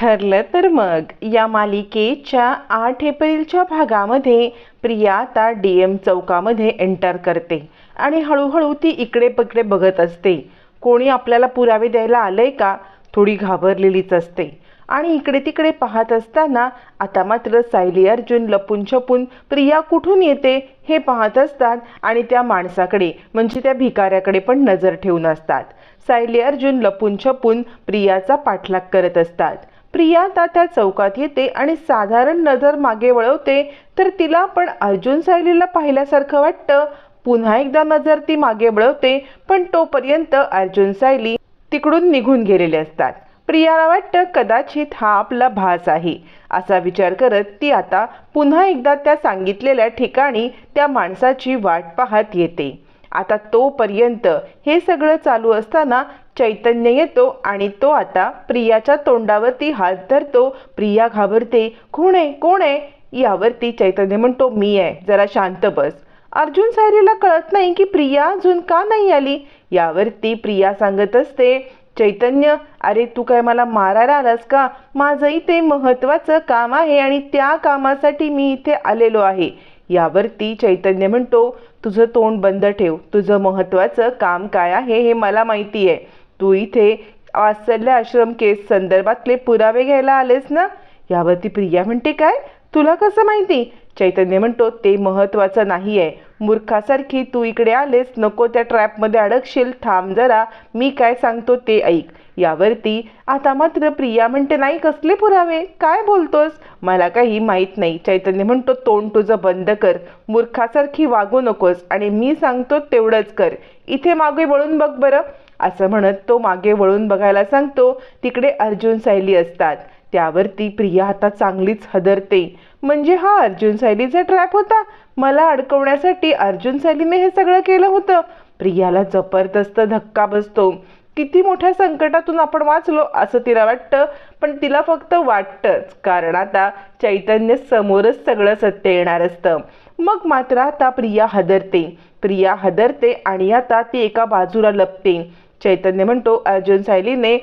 ठरलं तर मग. या मालिकेच्या आठ एप्रिलच्या भागामध्ये प्रिया आता डी एम चौकामध्ये एंटर करते आणि हळूहळू ती इकडे पकडे बघत असते. कोणी आपल्याला पुरावे द्यायला आलंय का? थोडी घाबरलेलीच असते. आणि इकडे तिकडे पाहत असताना आता मात्र सायली अर्जुन लपून छपून प्रिया कुठून येते हे पाहत असतात आणि त्या माणसाकडे म्हणजे त्या भिकाऱ्याकडे पण नजर ठेवून असतात. सायली अर्जुन लपून छपून प्रियाचा पाठलाग करत असतात. प्रिया आता त्या चौकात येते आणि साधारण नजर मागे वळवते तर तिला पण अर्जुन सायलीला पाहिल्यासारखं वाटतं. पुन्हा एकदा नजर ती मागे वळवते पण तोपर्यंत अर्जुन सायली तिकडून निघून गेलेले असतात. प्रियाला वाटतं कदाचित हा आपला भास आहे. असा विचार करत ती आता पुन्हा एकदा त्या सांगितलेल्या ठिकाणी त्या माणसाची वाट पाहत येते. आता तोपर्यंत हे सगळं चालू असताना चैतन्य येतो आणि तो आता प्रियाच्या तोंडावरती हात धरतो. प्रिया घाबरते. कोण आहे? कोण आहे? यावरती चैतन्य म्हणतो मी आहे. जरा शांत बस. अर्जुन सायरीला कळत नाही की प्रिया अजून का नाही आली. यावरती प्रिया सांगत असते चैतन्य अरे तू काय मला मारायला आलास का? माझंही ते महत्त्वाचं काम आहे आणि त्या कामासाठी मी इथे आलेलो आहे. यावरती चैतन्य म्हणतो तुझं तोंड बंद ठेव. तुझं महत्त्वाचं काम काय आहे हे मला माहिती आहे. तू इथे वात्सल्य आश्रम केस संदर्भातले पुरावे घ्यायला आलेस ना? यावरती प्रिया म्हणते काय? तुला कसं माहिती? चैतन्य म्हणतो ते महत्त्वाचं नाही आहे. मूर्खासारखी तू इकडे आलेस. नको त्या ट्रॅपमध्ये अडकशील. थांब जरा. मी काय सांगतो ते ऐक. यावरती आता मात्र प्रिया म्हणते नाही कसले पुरावे? काय बोलतोस? मला काही माहीत नाही. चैतन्य म्हणतो तोंड तुझं बंद कर. मूर्खासारखी वागू नकोस आणि मी सांगतो तेवढंच कर. इथे मागे वळून बघ बरं. असं म्हणत तो मागे वळून बघायला सांगतो तिकडे अर्जुन सायली असतात. त्यावरती प्रिया आता चांगलीच हदरते. म्हणजे हा अर्जुन सायलीचा ट्रॅप होता? मला अडकवण्यासाठी अर्जुन सायलीने हे सगळं केलं होतं. प्रियाला जबरदस्त धक्का बसतो. किती मोठ्या संकटातून आपण वाचलो असं तिला वाटतं पण तिला फक्त वाटतंच. कारण आता चैतन्य समोरच सगळं सत्य येणार असतं. मग मात्र आता प्रिया हदरते. प्रिया हदरते आणि आता ती एका बाजूला लपते. चैतन्य म्हणतो अर्जुन सायलीने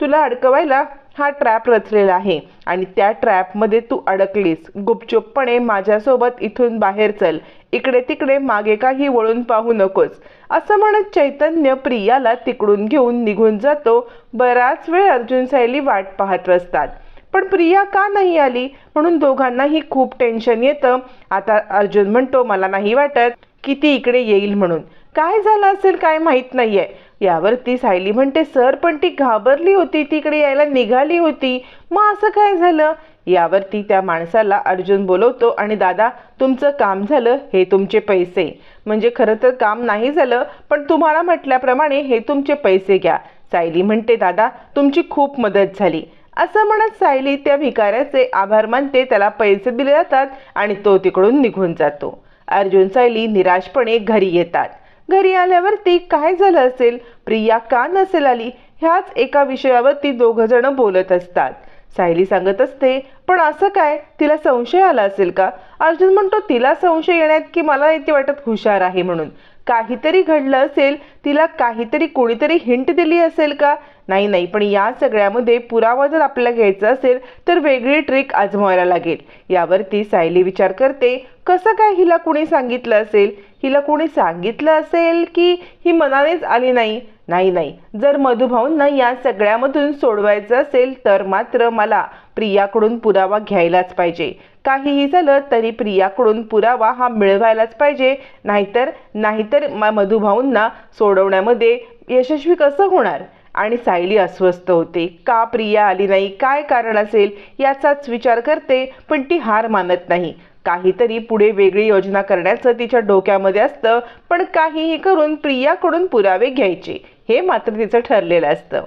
तुला अडकवायला हा ट्रॅप रचलेला आहे. आणि त्या ट्रॅपमध्ये तू अडकलीस. गुपचूपपणे माझ्यासोबत इथून बाहेर चल. इकडे तिकडे मागे काही वळून पाहू नकोस. असं म्हणत चैतन्य प्रियाला तिकडून घेऊन निघून जातो. बराच वेळ अर्जुन सायली वाट पाहत असतात. पण प्रिया का नाही आली? म्हणून दोघांनाही खूप टेन्शन येतं. आता अर्जुन म्हणतो मला नाही वाटत की ती इकडे येईल म्हणून. काय झालं असेल? काय माहीत नाहीये. यावरती सायली म्हणते सर पण ती घाबरली होती तिकडे यायला निघाली होती. मग असं काय झालं? यावरती त्या माणसाला अर्जुन बोलवतो आणि दादा तुमचं काम झालं हे तुमचे पैसे. म्हणजे खरं तर काम नाही झालं पण तुम्हाला म्हटल्याप्रमाणे हे तुमचे पैसे घ्या. सायली म्हणते दादा तुमची खूप मदत झाली. असं म्हणत सायली त्या भिकाऱ्याचे आभार मानते त्याला पैसे दिले जातात आणि तो तिकडून निघून जातो. अर्जुन सायली निराशपणे घरी येतात. घरी आल्यावरती काय झालं असेल? प्रिया का नसेल आली? ह्याच एका विषयावरती दोघं जण बोलत असतात. सायली सांगत असते पण असं काय? तिला संशय आला असेल का? अर्जुन म्हणतो तिला संशय येण्यात की मला येते वाटत हुशार आहे म्हणून. काहीतरी घडलं असेल तिला काहीतरी कोणीतरी हिंट दिली असेल का? नाही नाही. पण या सगळ्यामध्ये पुरावा जर आपल्याला घ्यायचा असेल तर वेगळी ट्रिक आजमावायला लागेल. यावरती सायली विचार करते कसं काय हिला कुणी सांगितलं असेल? हिला कोणी सांगितलं असेल की ही मनानेच आली नाही? नाही नाही. जर मधुभाऊंना या सगळ्यामधून सोडवायचं असेल तर मात्र मला प्रियाकडून पुरावा घ्यायलाच पाहिजे. काहीही झालं तरी प्रियाकडून पुरावा हा मिळवायलाच पाहिजे. नाहीतर नाहीतर म मधुभाऊंना सोडवण्यामध्ये यशस्वी कसं होणार? आणि सायली अस्वस्थ होते. का प्रिया आली नाही? काय कारण असेल? याचाच विचार करते पण ती हार मानत नाही. काहीतरी पुढे वेगळी योजना करण्याचं तिच्या डोक्यामध्ये असतं पण काहीही करून प्रियाकडून पुरावे घ्यायचे. हे मात्र तिचं ठरलेलं असतं.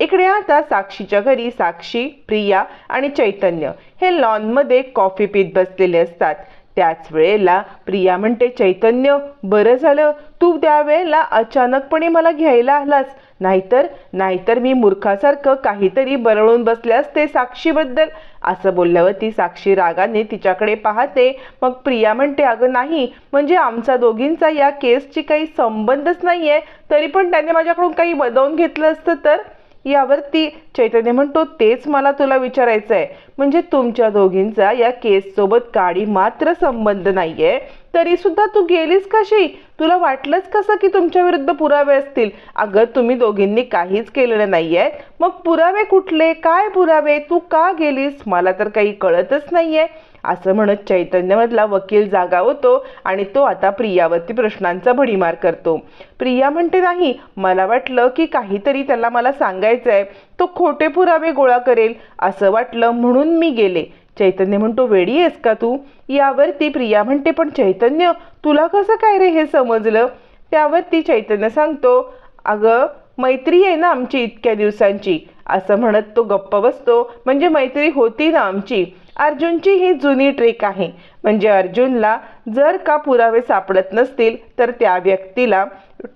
इकडे आता साक्षीच्या घरी साक्षी प्रिया आणि चैतन्य हे लॉनमध्ये कॉफी पीत बसलेले असतात. त्याच वेळेला प्रिया म्हणते चैतन्य बरं झालं. तू त्यावेळेला अचानकपणे मला घ्यायला आलास. नाहीतर नाहीतर मी मूर्खासारखं काहीतरी बरळून बसल्यास असते साक्षीबद्दल. असं बोलल्यावर ती साक्षी रागाने तिच्याकडे पाहते. मग प्रिया म्हणते अगं नाही. म्हणजे आमचा दोघींचा या केसची काही संबंधच नाही आहे तरी पण त्याने माझ्याकडून काही बदवून घेतलं असतं तर? यावरती चैतन्य म्हणतो तेच मला तुला विचारायचं आहे म्हणजे तुमच्या दोघींचा या केससोबत काडी मात्र संबंध नाही तरी सुद्धा तू गेलीस कशी? तुला वाटलंच कसं की तुमच्या विरुद्ध पुरावे असतील? अगं तुम्ही दोघींनी काहीच केलेलं नाही आहे मग पुरावे कुठले? काय पुरावे? तू का गेलीस? मला तर काही कळतच नाही आहे असं म्हणत चैतन्यमधला वकील जागा होतो आणि तो आता प्रियावरती प्रश्नांचा भडीमार करतो. प्रिया म्हणते नाही मला वाटलं की काहीतरी त्याला मला सांगायचं आहे तो खोटे पुरावे गोळा करेल असं वाटलं म्हणून मी गेले. चैतन्य म्हणतो वेडी आहेस का तू? यावरती प्रिया म्हणते पण चैतन्य तुला कसं काय रे हे समजलं? त्यावरती चैतन्य सांगतो अगं मैत्री आहे ना आमची इतक्या दिवसांची. असं म्हणत तो गप्प बसतो म्हणजे मैत्री होती ना आमची. अर्जुनची ही जुनी ट्रिक आहे. म्हणजे अर्जुनला जर का पुरावे सापडत नसतील तर त्या व्यक्तीला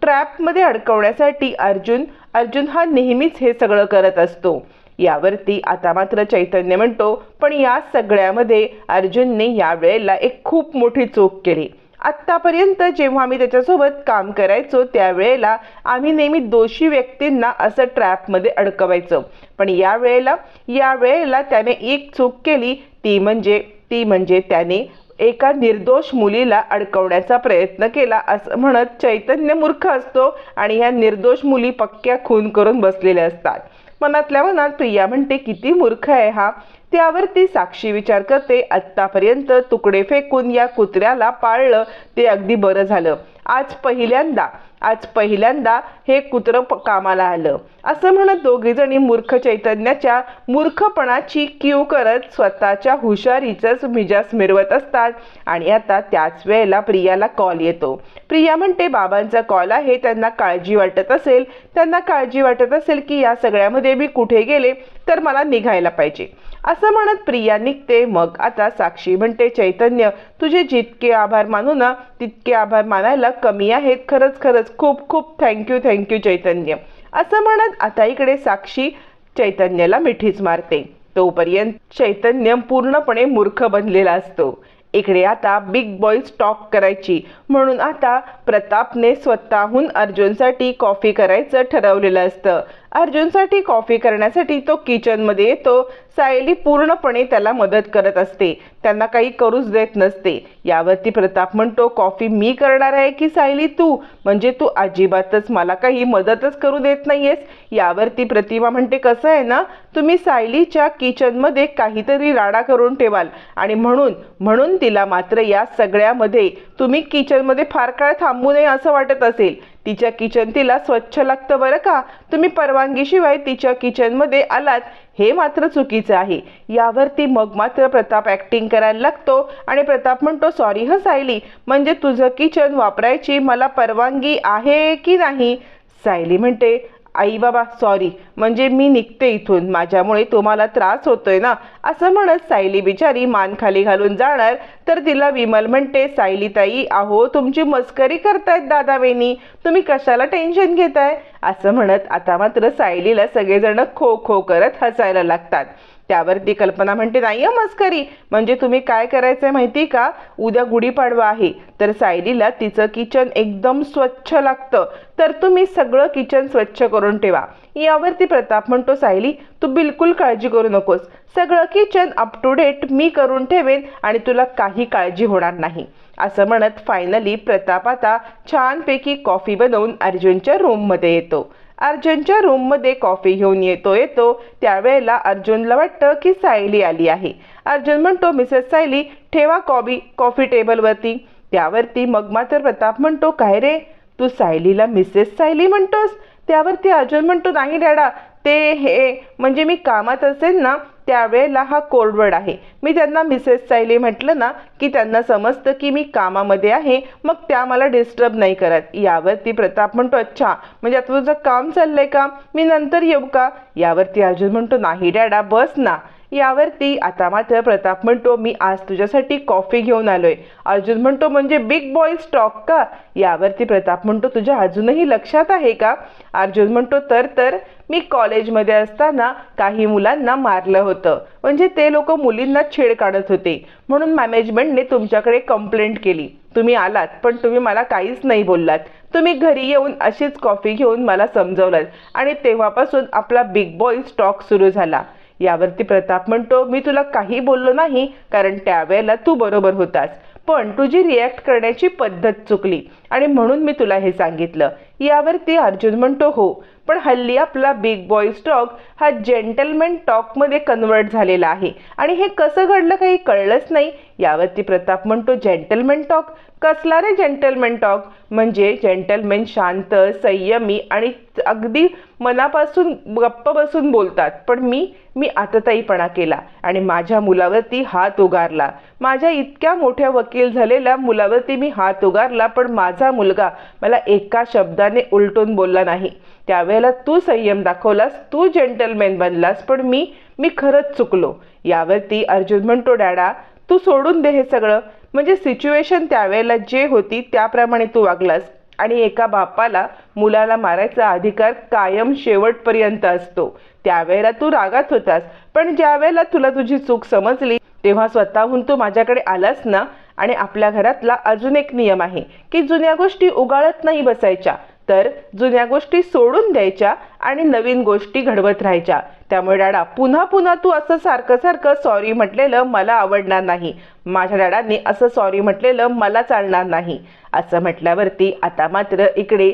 ट्रॅपमध्ये अडकवण्यासाठी अर्जुन अर्जुन हा नेहमीच हे सगळं करत असतो. यावरती आता मात्र चैतन्य म्हणतो पण या सगळ्यामध्ये अर्जुनने यावेळेला एक खूप मोठी चूक केली. आत्तापर्यंत जेव्हा आम्ही त्याच्यासोबत काम करायचो त्यावेळेला आम्ही नेहमी दोषी व्यक्तींना असं ट्रॅपमध्ये अडकवायचो. पण या वेळेला या वेळेला त्याने एक चूक केली ती म्हणजे ती म्हणजे त्याने एका निर्दोष मुलीला अडकवण्याचा प्रयत्न केला असं म्हणत चैतन्य मूर्ख असतो आणि ह्या निर्दोष मुली पक्क्या खून करून बसलेल्या असतात. मनातल्या मनात प्रिया म्हणते किती मूर्ख आहे हा. त्यावर ती साक्षी विचार करते. आत्तापर्यंत तुकडे फेकून या कुत्र्याला पाळलं ते अगदी बरं झालं. आज पहिल्यांदा आज पहिल्यांदा हे कुत्रं कामाला आलं. असं म्हणत दोघीजणी मूर्ख चैतन्याच्या मूर्खपणाची क्यू करत स्वतःच्या हुशारीचाच मिजास मिरवत असतात. आणि आता त्याच वेळेला प्रियाला कॉल येतो. प्रिया म्हणते बाबांचा कॉल आहे त्यांना काळजी वाटत असेल. त्यांना काळजी वाटत असेल की या सगळ्यामध्ये मी कुठे गेले तर मला निघायला पाहिजे. असं म्हणत प्रिया निघते. मग आता साक्षी म्हणते चैतन्य तुझे जितके आभार मानू ना तितके आभार मानायला कमी आहेत. खरंच खरंच खूप खूप थँक्यू थँक्यू चैतन्य. असं म्हणत आता इकडे साक्षी चैतन्याला मिठीच मारते. तोपर्यंत चैतन्य पूर्णपणे मूर्ख बनलेला असतो. इकडे आता बिग बॉईज टॉक करायची. म्हणून आता प्रतापने स्वतःहून अर्जुनसाठी कॉफी करायचं ठरवलेलं असतं. अर्जुनसाठी कॉफी करण्यासाठी तो किचनमध्ये येतो. सायली पूर्णपणे त्याला मदत करत असते. त्यांना काही करूच देत नसते. यावरती प्रताप म्हणतो कॉफी मी करणार आहे की सायली तू? म्हणजे तू अजिबातच मला काही मदतच करू देत नाहीयेस. यावरती प्रतिमा म्हणते कसं आहे ना? तुम्ही सायलीच्या किचनमध्ये काहीतरी राडा करून ठेवाल. आणि म्हणून म्हणून तिला मात्र या सगळ्यामध्ये तुम्ही किचनमध्ये फार काळ थांबू नये असं वाटत असेल. तिच्या किचन तिला स्वच्छ लागतं बरं का? तुम्ही परवानगीशिवाय तिच्या किचनमध्ये आलात हे मात्र चुकीचं आहे. यावरती मग मात्र प्रताप ॲक्टिंग करायला लागतो आणि प्रताप म्हणतो सॉरी ह सायली. म्हणजे तुझं किचन वापरायची मला परवानगी आहे की नाही? सायली म्हणते आई बाबा सॉरी म्हणजे मी निघते इथून. माझ्यामुळे तुम्हाला त्रास होतोय ना. असं म्हणत सायली बिचारी मान खाली घालून जाणार. तर तिला विमल म्हणते सायली ताई अहो तुमची मस्करी करतायत दादा वेनी तुम्ही कशाला टेन्शन घेताय? असं म्हणत आता मात्र सायलीला सगळेजण खो खो करत हसायला लागतात. त्यावरती कल्पना म्हणते नाही मस्करी. म्हणजे तुम्ही काय करायचंय माहिती का? उद्या गुढीपाडवा आहे. तर सायलीला तिचं किचन एकदम स्वच्छ लागतं. तर तुम्ही सगळं किचन स्वच्छ करून ठेवा. यावरती प्रताप म्हणतो सायली तू बिलकुल काळजी करू नकोस. सगळं किचन अप टू डेट मी करून ठेवेन आणि तुला काही काळजी होणार नाही. असं म्हणत फायनली प्रताप आता छानपैकी कॉफी बनवून अर्जुनच्या रूममध्ये येतो. अर्जुनच्या रूममध्ये कॉफी घेऊन येतो येतो. त्यावेळेला अर्जुनला वाटतं की सायली आली आहे. अर्जुन म्हणतो मिसेस सायली ठेवा कॉबी कॉफी टेबलवरती त्यावरती मग मात्र प्रताप म्हणतो काय रे? तू सायलीला मिसेस सायली म्हणतोस? त्यावरती अर्जुन म्हणतो नाही डॅडा ते हे म्हणजे मी कामात असेल ना त्यावेळेला हा कोडवर्ड आहे. मी त्यांना मिसेस सायली म्हटलं ना की त्यांना समजतं की मी कामामध्ये आहे मग त्या मला डिस्टर्ब नाही करत. यावरती प्रताप म्हणतो अच्छा म्हणजे आता तुझं काम चाललंय का? मी नंतर येऊ का? यावरती अर्जुन म्हणतो नाही डॅडा बस ना. यावरती आता मात्र प्रताप म्हणतो मी आज तुझ्यासाठी कॉफी घेऊन आलोय. अर्जुन म्हणतो म्हणजे बिग बॉय स्टॉक का? यावरती प्रताप म्हणतो तुझ्या अजूनही लक्षात आहे का? अर्जुन म्हणतो तर तर मी कॉलेजमध्ये असताना काही मुलांना मारलं होतं. म्हणजे ते लोक मुलींना छेड काढत होते. म्हणून मॅनेजमेंटने तुमच्याकडे कंप्लेंट केली. तुम्ही आलात पण तुम्ही मला काहीच नाही बोललात. तुम्ही घरी येऊन अशीच कॉफी घेऊन मला समजवलं आणि तेव्हापासून आपला बिग बॉय स्टॉक सुरू झाला. यावरती प्रताप म्हणतो मी तुला काही बोललो नाही कारण त्यावेळेला तू बरोबर होतास. पण तुझी रिॲक्ट करण्याची पद्धत चुकली आणि म्हणून मी तुला हे सांगितलं. यावरती अर्जुन म्हणतो हो पण हल्ली आपला बिग बॉय स्टॉक हा जेंटलमॅन टॉकमध्ये कन्वर्ट झालेला आहे. आणि हे कसं घडलं काही कळलंच नाही. यावरती प्रताप म्हणतो जेंटलमॅन टॉक कसला रे जेंटलमॅन टॉक म्हणजे जेंटलमॅन शांत संयमी आणि अगदी मनापासून गप्प बसून बोलतात. पण मी मी आतताईपणा केला आणि माझ्या मुलावरती हात उगारला. माझ्या इतक्या मोठ्या वकील झालेल्या मुलावरती मी हात उगारला पण माझा मुलगा मला एका शब्दाने उलटून बोलला नाही. त्यावेळेला तू संयम दाखवलास तू जेंटलमॅन बनलास पण मी मी खरंच चुकलो. यावरती अर्जुन म्हणतो डॅडा तू सोडून दे हे सगळं. म्हणजे सिच्युएशन त्यावेळेला जे होती त्याप्रमाणे तू वागलास. आणि एका बापाला मुलाला मारायचा अधिकार कायम शेवटपर्यंत असतो. त्यावेळेला तू रागात होतास. पण ज्यावेळेला तुला तुझी चूक समजली तेव्हा स्वतःहून तू माझ्याकडे आलास ना? आणि आपल्या घरातला अजून एक नियम आहे की जुन्या गोष्टी उगाळत नाही बसायच्या. तर जुन्या गोष्टी सोडून द्यायच्या आणि नवीन गोष्टी घडवत राहायच्या. त्यामुळे डॅडा पुन्हा पुन्हा तू असं सारखं सारखं सॉरी म्हटलेलं मला आवडणार नाही. माझ्या डॅडांनी असं सॉरी म्हटलेलं मला चालणार नाही. असं म्हटल्यावरती आता मात्र इकडे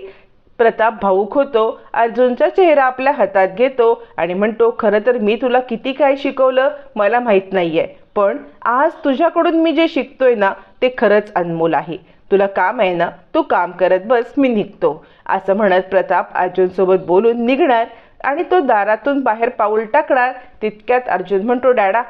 प्रताप भाऊक होतो अर्जुनचा चेहरा आपल्या हातात घेतो आणि म्हणतो खरं तर मी तुला किती काय शिकवलं मला माहीत नाहीये पण आज तुझ्याकडून मी जे शिकतोय ना ते खरंच अनमोल आहे. तुला काम आहे ना तू काम करत बस मी निघतो. असं म्हणत प्रताप अर्जुनसोबत बोलून निघणार आणि तो दारातून बाहेर पाऊल टाकणार. तितक्यात अर्जुन म्हणतो डॅडा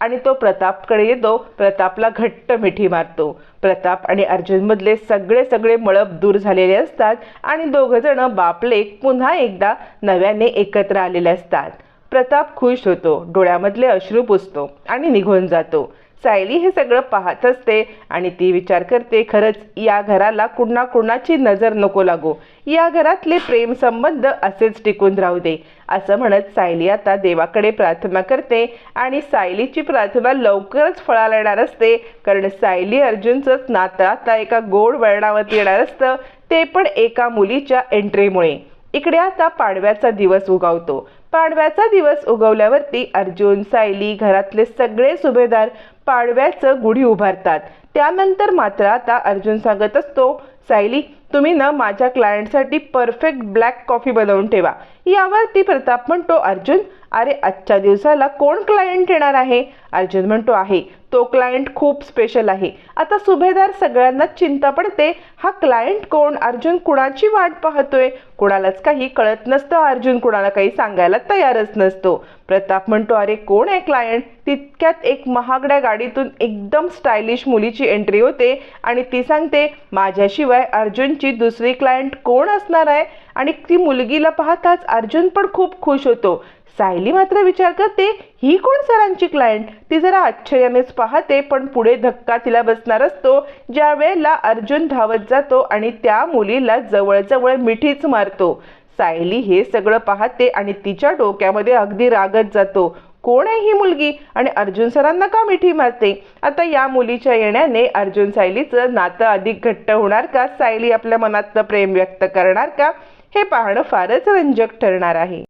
आणि तो प्रतापकडे येतो. प्रतापला घट्ट मिठी मारतो. प्रताप आणि अर्जुनमधले सगळे सगळे मळप दूर झालेले असतात आणि दोघंजण बापलेक पुन्हा एकदा नव्याने एकत्र आलेले असतात. प्रताप खुश होतो. डोळ्यामधले अश्रू पुसतो आणि निघून जातो. सायली हे सगळं पाहत असते आणि ती विचार करते खरंच या घराला कुणा कुणाची नजर नको लागो. या घरातले प्रेम संबंध असेच टिकून राहू दे. असं म्हणत सायली आता देवाकडे प्रार्थना करते आणि सायलीची प्रार्थना लवकरच फळाला येणार असते कारण सायली अर्जुनचंच नातं आता एका गोड वळणावरती येणार असतं ते पण एका मुलीच्या एंट्रीमुळे. इकडे आता पाडव्याचा दिवस उगवतो. पाडव्याचा दिवस उगवल्यावरती अर्जुन सायली घरातले सगळे सुभेदार पाडव्याचं गुढी उभारतात. त्यानंतर मात्र आता अर्जुन सांगत असतो सायली तुम्ही ना माझ्या क्लायंटसाठी परफेक्ट ब्लॅक कॉफी बनवून ठेवा. यावरती प्रताप म्हणतो अर्जुन अरे आजच्या दिवसाला कोण क्लायंट येणार आहे? अर्जुन म्हणतो आहे. तो क्लायंट खूप स्पेशल आहे. आता सुभेदार सगळ्यांनाच चिंता पडते हा क्लायंट कोण? अर्जुन कुणाची वाट पाहतोय? कुणालाच काही कळत नसतं. अर्जुन कुणाला काही सांगायला तयारच नसतो. प्रताप म्हणतो अरे कोण आहे क्लायंट तितक्यात एक महागड्या गाडीतून एकदम स्टायलिश मुलीची एंट्री होते आणि ती सांगते माझ्याशिवाय अर्जुनची दुसरी क्लायंट कोण असणार आहे? आणि ती मुलगीला पाहताच अर्जुन पण खूप खुश होतो. सायली मात्र विचार करते ही कोण सरांची क्लायंट ती जरा आश्चर्यानेच पाहते पण पुढे धक्का तिला बसणार असतो. ज्या वेळेला अर्जुन धावत जातो आणि त्या मुलीला जवळजवळ मिठीच मारतो. सायली हे सगळं पाहते आणि तिच्या डोक्यामध्ये अगदी रागत जातो. कोण आहे ही मुलगी? आणि अर्जुन सरांना का मिठी मारते? आता या मुलीच्या येण्याने अर्जुन सायलीचं नातं अधिक घट्ट होणार का? सायली आपल्या मनातलं प्रेम व्यक्त करणार का? हे पाहणं फारच रंजक ठरणार आहे.